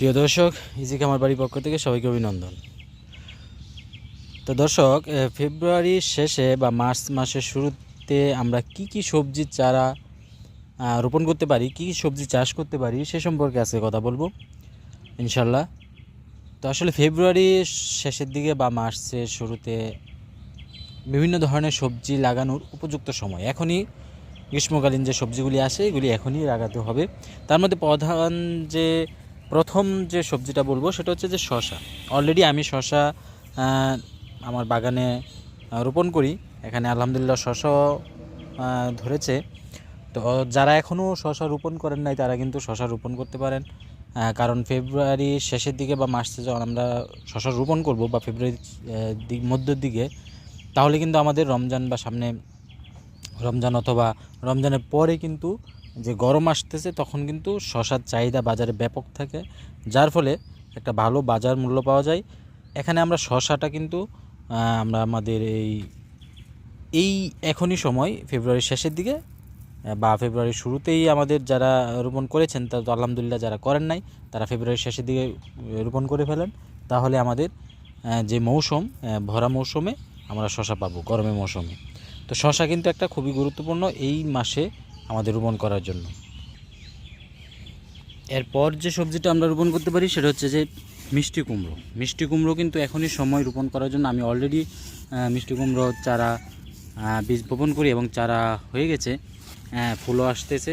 প্রিয় দর্শক, ইজিকে আমার বাড়ির পক্ষ থেকে সবাইকে অভিনন্দন। তো দর্শক ফেব্রুয়ারির শেষে বা মার্চ মাসের শুরুতে আমরা কি কি সবজির চারা রোপণ করতে পারি, কি কি সবজি চাষ করতে পারি, সে সম্পর্কে আজকে কথা বলব ইনশাল্লাহ তো আসলে ফেব্রুয়ারির শেষের দিকে বা মার্চের শুরুতে বিভিন্ন ধরনের সবজি লাগানোর উপযুক্ত সময়। এখনই গ্রীষ্মকালীন যে সবজিগুলি আসে, এগুলি এখনই লাগাতে হবে। তার মধ্যে প্রধান যে প্রথম যে সবজিটা বলব সেটা হচ্ছে যে শশা অলরেডি আমি শশা আমার বাগানে রোপণ করি। এখানে আলহামদুলিল্লাহ শশা ধরেছে। তো যারা এখনও শশা রোপণ করেন নাই, তারা কিন্তু শশা রোপণ করতে পারেন। কারণ ফেব্রুয়ারি শেষের দিকে বা মার্চে যখন আমরা শশা রোপণ করব বা ফেব্রুয়ারি দিক, মধ্যের দিকে, তাহলে কিন্তু আমাদের রমজান বা সামনে, রমজান অথবা রমজানের পরে কিন্তু যে গরম আসতেছে তখন কিন্তু শশার চাহিদা বাজারে ব্যাপক থাকে, যার ফলে একটা ভালো বাজার মূল্য পাওয়া যায়। এখানে আমরা শশাটা কিন্তু আমরা আমাদের এই এই এখনই সময়, ফেব্রুয়ারির শেষের দিকে বা ফেব্রুয়ারির শুরুতেই আমাদের যারা রোপণ করেছেন, তা তো আলহামদুলিল্লাহ যারা করেন নাই, তারা ফেব্রুয়ারির শেষের দিকে রোপণ করে ফেলেন। তাহলে আমাদের যে মৌসুম ভরা মৌসুমে আমরা শশা পাবো, গরমের মৌসুমে। তো শশা কিন্তু একটা খুবই গুরুত্বপূর্ণ, এই মাসে আমাদের রোপণ করার জন্য। এরপর যে সবজিটা আমরা রোপণ করতে পারি সেটা হচ্ছে যে মিষ্টি কুমড়ো। মিষ্টি কুমড়ো কিন্তু এখনই সময় রোপণ করার জন্য আমি অলরেডি মিষ্টি কুমড়ো, চারা বীজ বপন করি এবং চারা হয়ে গেছে ফুলও আসতেছে।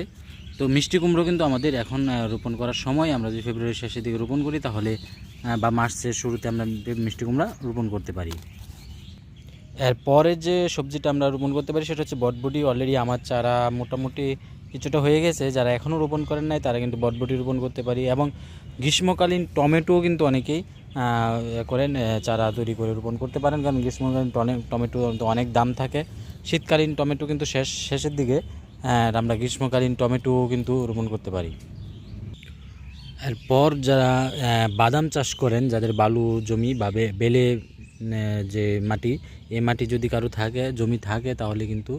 তো মিষ্টি কুমড়ো কিন্তু আমাদের এখন রোপণ করার সময় আমরা যদি ফেব্রুয়ারির শেষের দিকে রোপণ করি তাহলে বা মার্চের শুরুতে আমরা মিষ্টি কুমড়া রোপণ করতে পারি। এরপরে যে সবজিটা আমরা রোপণ করতে পারি সেটা হচ্ছে বটবটি। অলরেডি আমার চারা মোটামুটি কিছুটা হয়ে গেছে। যারা এখনও রোপণ করেন নাই, তারা কিন্তু বটবটি রোপণ করতে পারি এবং গ্রীষ্মকালীন টমেটো কিন্তু অনেকেই করেন চারা তৈরি করে রোপণ করতে পারেন। কারণ গ্রীষ্মকালীন টমেটো অনেক দাম থাকে। শীতকালীন টমেটো কিন্তু শেষ, শেষের দিকে আমরা গ্রীষ্মকালীন টমেটো কিন্তু রোপণ করতে পারি। এরপর যারা বাদাম চাষ করেন, যাদের বালু জমি বা, বেলে যে মাটি এই মাটি যদি কারও থাকে, জমি থাকে, তাহলে কিন্তু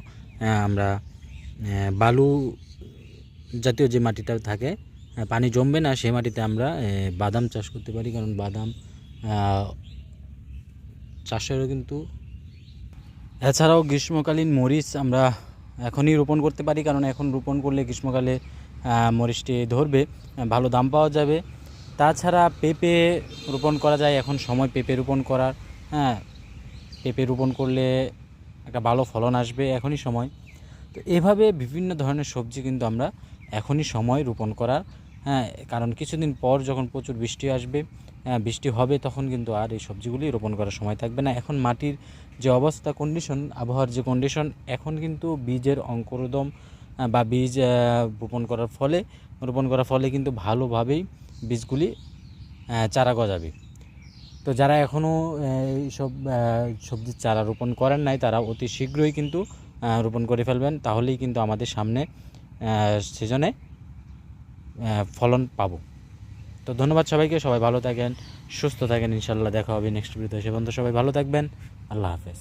আমরা বালু জাতীয় যে মাটিটা থাকে পানি জমবে না সেই মাটিতে আমরা বাদাম চাষ করতে পারি। কারণ বাদাম চাষেরও কিন্তু এছাড়াও গ্রীষ্মকালীন মরিচ আমরা এখনই রোপণ করতে পারি। কারণ এখন রোপণ করলে গ্রীষ্মকালে মরিচটি ধরবে ভালো দাম পাওয়া যাবে। তাছাড়া পেঁপে রোপণ করা যায়। এখন সময় পেঁপে রোপণ করার হ্যাঁ পেঁপে রোপণ করলে একটা ভালো ফলন আসবে এখনই সময়। তো এভাবে বিভিন্ন ধরনের সবজি কিন্তু আমরা এখনই সময় রোপণ করার হ্যাঁ কারণ কিছুদিন পর যখন প্রচুর বৃষ্টি আসবে হ্যাঁ, বৃষ্টি হবে তখন কিন্তু আর এই সবজিগুলি রোপণ করার সময় থাকবে না। এখন মাটির যে অবস্থা কন্ডিশন আবহাওয়ার যে কন্ডিশন এখন কিন্তু বীজের অঙ্কুরোদম বা বীজ রোপণ করার ফলে রোপণ করার ফলে কিন্তু ভালোভাবেই বীজগুলি চারা গজাবে। তো যারা এখনও এইসব সবজির চারা রোপণ করেন নাই, তারা অতি শীঘ্রই কিন্তু রোপণ করে ফেলবেন। তাহলেই কিন্তু আমাদের সামনে সিজনে ফলন পাব। তো ধন্যবাদ সবাইকে, সবাই ভালো থাকেন, সুস্থ থাকেন, ইনশাল্লাহ দেখা হবে নেক্সট ভিডিওতে। সে পর্যন্ত সবাই ভালো থাকবেন। আল্লাহ হাফেজ।